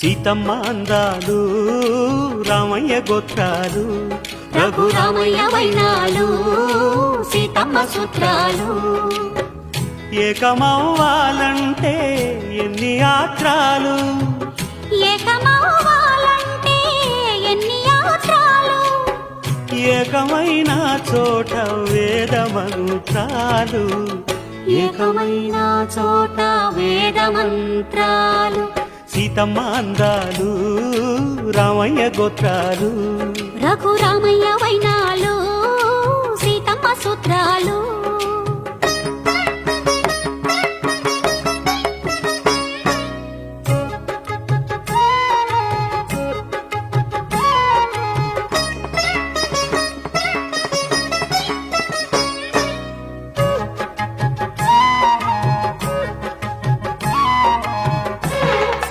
సీతమ్మ అందాలు రామయ్య గోత్రాలు రఘురామయ్య వైనాలు సీతమ్మ సూత్రాలు. ఏకమవ్వాలంటే ఎన్ని ఆత్రాలు? ఏకమవ్వాలంటే ఎన్ని యాత్రాలు ఏకమైన చోట వేద మంత్రాలు. ఏకమైన చోట వేద మంత్రాలు. సీతమ్మ అందాలు రామయ్య గోత్రాలు. రఘురామయ్య వై